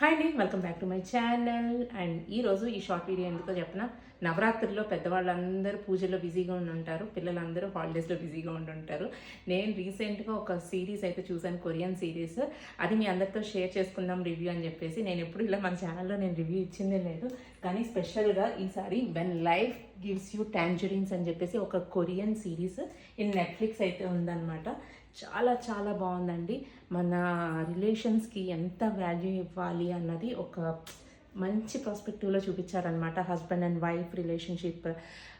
Hi అండి welcome back to my channel and ఈరోజు ఈ షార్ట్ వీడియో ఎందుకో చెప్పిన? నవరాత్రిలో పెద్దవాళ్ళందరూ పూజల్లో బిజీగా ఉండి ఉంటారు పిల్లలందరూ హాలిడేస్లో బిజీగా ఉండి ఉంటారు నేను రీసెంట్గా ఒక సిరీస్ అయితే చూశాను కొరియన్ సిరీస్ అది మీ అందరితో షేర్ చేసుకుందాం రివ్యూ అని చెప్పేసి. నేను ఎప్పుడు ఇలా మన ఛానల్లో నేను రివ్యూ ఇచ్చిందే లేదు. కానీ స్పెషల్గా ఈసారి when life gives you tangerines అని చెప్పేసి ఒక కొరియన్ సిరీస్ ఇన్ నెట్ఫ్లిక్స్ అయితే ఉందన్నమాట. చాలా చాలా బాగుందండి. మన రిలేషన్స్కి ఎంత వాల్యూ ఇవ్వాలి అన్నది ఒక మంచి ప్రాస్పెక్టివ్లో చూపించారనమాట husband and wife relationship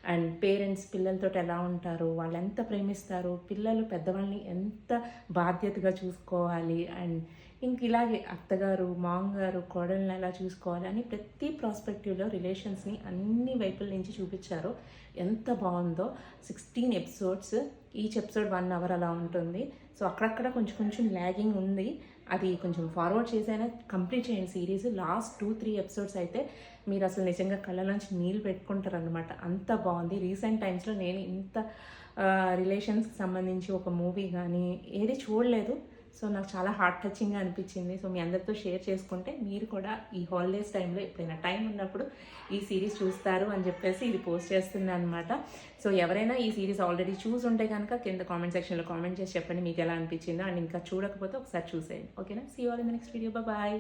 and parents పిల్లలతో ఎలా ఉంటారు వాళ్ళు ఎంత ప్రేమిస్తారు పిల్లలు పెద్దవాళ్ళని ఎంత బాధ్యతగా చూసుకోవాలి అండ్ ఇంక ఇలాగే అత్తగారు మామగారు కోడల్ని ఎలా చూసుకోవాలి అని ప్రతి ప్రాస్పెక్టివ్లో రిలేషన్స్ని అన్ని వైపుల నుంచి చూపించారు. ఎంత బాగుందో sixteen episodes each episode one hour అలా ఉంటుంది. సో అక్కడక్కడ కొంచెం కొంచెం ల్యాగింగ్ ఉంది. అది కొంచెం ఫార్వర్డ్ చేసైనా కంప్లీట్ చేయండి. Series last two three episodes అయితే మీరు అసలు నిజంగా కళ్ళ నుంచి నీళ్ళు పెట్టుకుంటారనమాట అంత బాగుంది. రీసెంట్ టైమ్స్లో నేను ఇంత రిలేషన్స్కి సంబంధించి ఒక మూవీ కానీ ఏది చూడలేదు. సో నాకు చాలా హార్ట్ టచింగ్గా అనిపించింది. సో మీ అందరితో షేర్ చేసుకుంటే మీరు కూడా ఈ హాలిడేస్ టైంలో ఎప్పుడైనా టైం ఉన్నప్పుడు ఈ సిరీస్ చూస్తారు అని చెప్పేసి ఇది పోస్ట్ చేస్తున్నాను అనమాట సో ఎవరైనా ఈ సిరీస్ ఆల్రెడీ చూసి ఉంటే కనుక కింద కామెంట్ సెక్షన్లో కామెంట్ చేసి చెప్పండి మీకు ఎలా అనిపించిందో. అండ్ ఇంకా చూడకపోతే ఒకసారి చూసేయండి. ఓకేనా see all in the next video bye